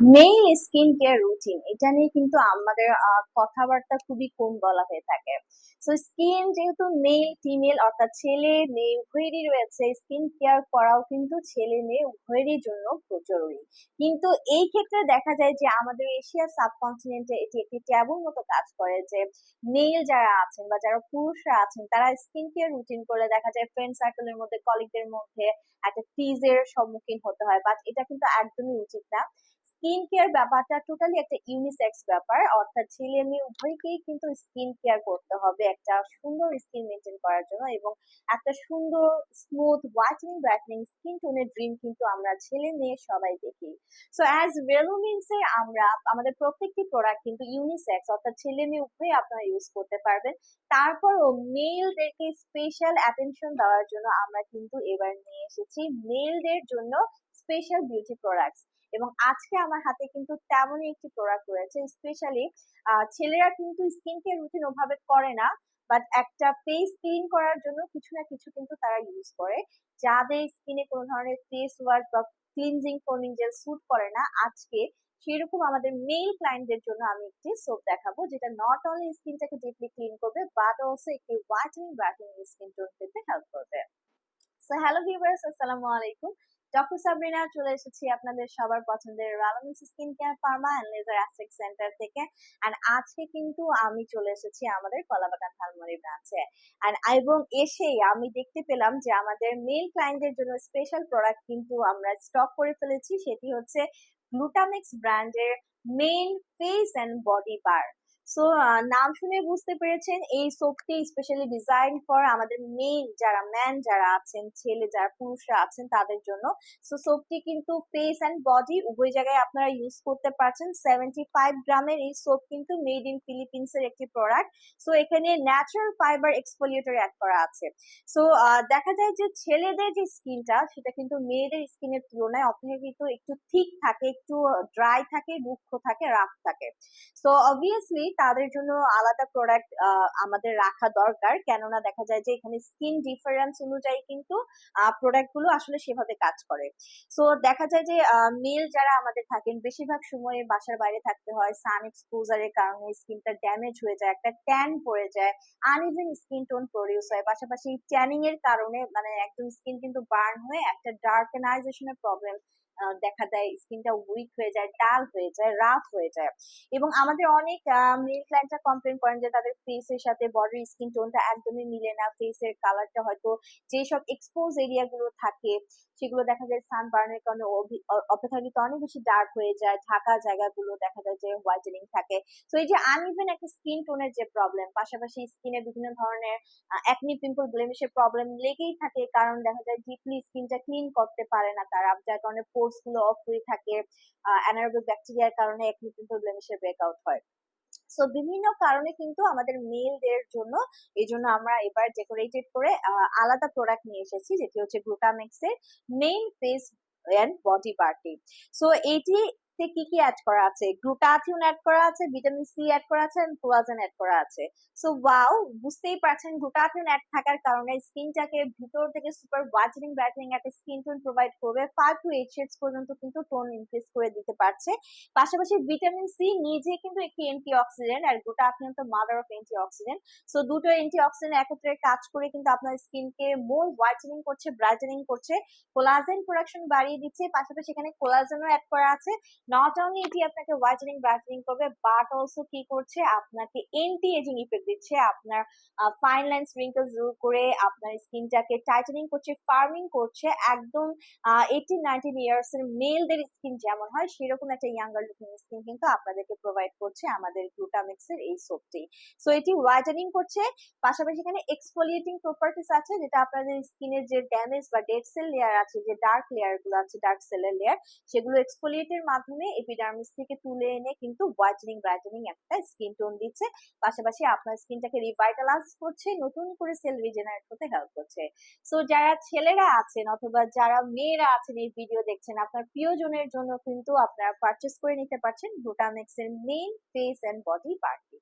Mail skin care routine এটা নিয়ে কিন্তু আমাদের কথাবার্তা খুবই কম বলা হয়ে থাকে। সো স্কিন যেহেতু মেল ফিমেল অর্থাৎ ছেলে মেয়ে উভয়েরই রয়েছে স্কিন কেয়ার করাও কিন্তু ছেলে, মেয়ে, উভয়েরই জন্য জরুরি কিন্তু এই ক্ষেত্রে দেখা যায় যে, আমাদের এশিয়া সাবকন্টিনেন্টে এটি একটি ট্যাবুর মতো কাজ করে যে মেল যারা আছেন বা যারা পুরুষরা আছেন, তারা স্কিন কেয়ার রুটিন করলে দেখা যায় ফ্রেন্ড সার্কেলের মধ্যে কলিগদের মধ্যে একটা টিজের সম্মুখীন হতে হয় বাট এটা কিন্তু একদমই উচিত না। স্কিন কেয়ার ব্যাপারটা টোটালি একটা ইউনিসেক্স ব্যাপার। অর্থাৎ ছেলে মেয়ে উভয়কেই কিন্তু স্কিন কেয়ার করতে হবে একটা সুন্দর স্কিন মেনটেন করার জন্য এবং একটা সুন্দর স্মুথ হোয়াইটেনিং ব্রাইটনিং স্কিন টোনের ড্রিম কিন্তু আমরা ছেলে মেয়ে সবাই দেখি। সো অ্যাজ রেলোমিন্স এর আমরা আমাদের প্রত্যেকটি প্রোডাক্ট কিন্তু ইউনিসেক্স অর্থাৎ ছেলে মেয়ে উভয়ই আপনারা ইউজ করতে পারবেন। তারপরও মেলদেরকে স্পেশাল অ্যাটেনশন দেওয়ার জন্য আমরা কিন্তু এবার নিয়ে এসেছি মেলদের জন্য স্পেশাল বিউটি প্রোডাক্টস এবং আজকে আমার হাতে কিন্তু তেমনই একটি প্রোডাক্ট রয়েছে। স্পেশালি ছেলেরা কিন্তু স্কিন কেয়ার রুটিন ওভাবে করে না বাট একটা ফেস ক্লিন করার জন্য কিছু না কিছু কিন্তু তারা ইউজ করে। যাদের স্কিনে কোনো ধরনের ফেস ওয়াশ বা ক্লিনজিং ফোমিং জেল স্যুট করে না, আজকে সেরকম আমাদের মেল ক্লায়েন্টদের জন্য আমি একটি সোপ দেখাবো, যেটা নট অনলি স্কিনটাকে ডিপলি ক্লিন করবে বাট অলসো একটি হোয়াইটেনিং ব্রাইটেনিং স্কিন টোন পেতে হেল্প করবে। সো হ্যালো ভিউয়ার্স আসসালামু আলাইকুম। ডক্টর সাবরিনা চলে এসেছি আপনাদের সবার পছন্দের রালামিস skin care pharma and laser aesthetic center থেকে। অ্যান্ড আজকে কিন্তু আমি চলে এসেছি আমাদের কলাবাগান ঝালমুড়ি ব্রাঞ্চে অ্যান্ড এবং এসেই আমি দেখতে পেলাম যে আমাদের মেল ক্লায়েন্টদের জন্য স্পেশাল প্রোডাক্ট কিন্তু আমরা স্টক করে ফেলেছি, সেটি হচ্ছে গ্লুটামিক্স ব্র্যান্ডের main face and body bar so নাম শুনে বুঝতে পেরেছেন, এই সোপটি স্পেশালি ডিজাইন ফর আমাদের মেন যারা ম্যান যারা আছেন, ছেলে যারা পুরুষরা আছেন তাদের জন্য। সো সোপটি কিন্তু ফেস অ্যান্ড বডি উভয় জায়গায় আপনারা ইউজ করতে পারছেন। সেভেন্টি ফাইভ গ্রামের এই সোপ কিন্তু মেড ইন ফিলিপিন্স এর একটি প্রোডাক্ট সো এখানে ন্যাচারাল ফাইবার এক্সফোলিয়েটর অ্যাড করা আছে। সো দেখা যায় যে ছেলেদের যে স্কিনটা সেটা কিন্তু মেয়েদের স্কিনের তুলনায় অপেক্ষাকৃত একটু থিক থাকে, একটু ড্রাই থাকে, রুক্ষ থাকে রাফ থাকে। সো অবভিয়াসলি তাদের জন্য আলাদা প্রোডাক্ট আমাদের রাখা দরকার। কেননা দেখা যায় যে এখানে স্কিন ডিফারেন্স অনুযায়ী কিন্তু প্রোডাক্টগুলো আসলে সেভাবে কাজ করে। সো দেখা যায় যে মেল যারা আমাদের থাকেন, বেশিরভাগ সময় বাসার বাইরে থাকতে হয়। সান এক্সপোজারের কারণে স্কিনটা ড্যামেজ হয়ে যায়, একটা ট্যান পড়ে যায় আনইভেন স্কিন টোন প্রডিউস হয়। পাশাপাশি ট্যানিং এর কারণে মানে একদম স্কিন কিন্তু বার্ন হয়ে একটা ডার্কেনাইজেশনের প্রবলেম দেখা দেয়। স্কিনটা উইক হয়ে যায় ডাল হয়ে যায় রাফ হয়ে যায়। এবং আমাদের অনেক মেল ক্লায়েন্টরা কমপ্লেন করেন যে তাদের ফেসের সাথে বডির স্কিন টোনটা একদমই মিলে না। ফেসের কালারটা হয়তো যেসব এক্সপোজ এরিয়া গুলো থাকে, সেগুলো দেখা যায় সান বার্নের কারণে অপেক্ষাকৃত অনেক বেশি ডার্ক হয়ে যায়। ঢাকা জায়গাগুলো দেখা যায় যে হোয়াইটেনিং থাকে। তো এই যে আনইভেন একটা স্কিন টোনের যে প্রবলেম পাশাপাশি স্কিনে বিভিন্ন ধরনের অ্যাকনি পিম্পল ব্লেমিশের প্রবলেম লেগেই থাকে। কারণ দেখা যায় ডিপলি স্কিনটা ক্লিন করতে পারে না তারা, যার কারণে পোর্সগুলো অফ হয়ে থাকে। অ্যানারোবিক ব্যাকটেরিয়ার কারণে অ্যাকনি পিম্পল ব্লেমিশের ব্রেকআউট হয়। সো বিভিন্ন কারণে কিন্তু আমাদের মেলদের জন্য এই জন্য আমরা এবার ডেকোরেটেড করে আলাদা প্রোডাক্ট নিয়ে এসেছি, যেটি হচ্ছে গ্লুটামেক্স এর main face and body party so এটি তে কি কি অ্যাড করা আছে? গ্লুটাথিয়ন অ্যাড করা আছে ভিটামিন সি অ্যাড করা আছে এন্ড কোলাজেন অ্যাড করা আছে। সো ওয়াও বুঝতেই পারছেন গ্লুটাথিয়ন অ্যাড থাকার কারণে স্কিনটাকে ভিতর থেকে সুপার হোয়াইটেনিং ব্রাইটেনিং একটা স্কিন টোন প্রোভাইড করবে। ফাইভ টু এইট শেডস পর্যন্ত কিন্তু টোন ইনক্রিজ করে দিতে পারছে। পাশাপাশি ভিটামিন সি নিজে কিন্তু একটি অ্যান্টি অক্সিডেন্ট আর গ্লুটাথিয়ন তো mother of antioxidant so দুটো অ্যান্টি অক্সিডেন্ট একত্রে কাজ করে কিন্তু আপনার স্কিনকে মোর হোয়াইটেনিং করছে ব্রাইটেনিং করছে। কোলাজেন প্রোডাকশন বাড়িয়ে দিচ্ছে। পাশাপাশি এখানে কোলাজেনও অ্যাড করা আছে। নট অনলি এটি আপনাকে হোয়াইটেনিং ব্রাইটেনিং করবে বাট অলসো কি করছে? আপনাকে এন্টি এজিং ইফেক্ট দিচ্ছে। আপনার ফাইন লাইন্স রিঙ্কলস দূর করে আপনার স্কিনটাকে টাইটেনিং করছে ফার্মিং করছে। একদম এইটিন নাইনটিন ইয়ার্স এর মেলদের স্কিন যেমন হয়, সেরকম একটা ইয়াঙ্গার লুকিং স্কিন কিন্তু আপনাদেরকে প্রোভাইড করছে আমাদের গ্লুটামিক্স এর এই সোপটি সো এটি হোয়াইটেনিং করছে। পাশাপাশি এখানে এক্সফোলিয়েটিং প্রপার্টিস আছে, যেটা আপনাদের স্কিনের যে ড্যামেজ বা ডেড সেল লেয়ার আছে, যে ডার্ক লেয়ারগুলো আছে ডার্ক সেলের লেয়ার সেগুলো এক্সফোলিয়েটের মাধ্যমে এপিডার্মিস থেকে তুলে এনে কিন্তু হোয়াইটেনিং ব্রাইটেনিং একটা স্কিন টোন দিচ্ছে। পাশাপাশি আপনার স্কিনটাকে রিভাইটালাইজ করছে, নতুন করে সেল রিজেনারেট করতে হেল্প করছে। সো যারা ছেলেরা আছেন অথবা যারা মেয়েরা আছেন এই ভিডিও দেখছেন, আপনার প্রিয়জনের জন্য কিন্তু আপনারা পারচেস করে নিতে পারছেন ভুটামেক্সের main face and body party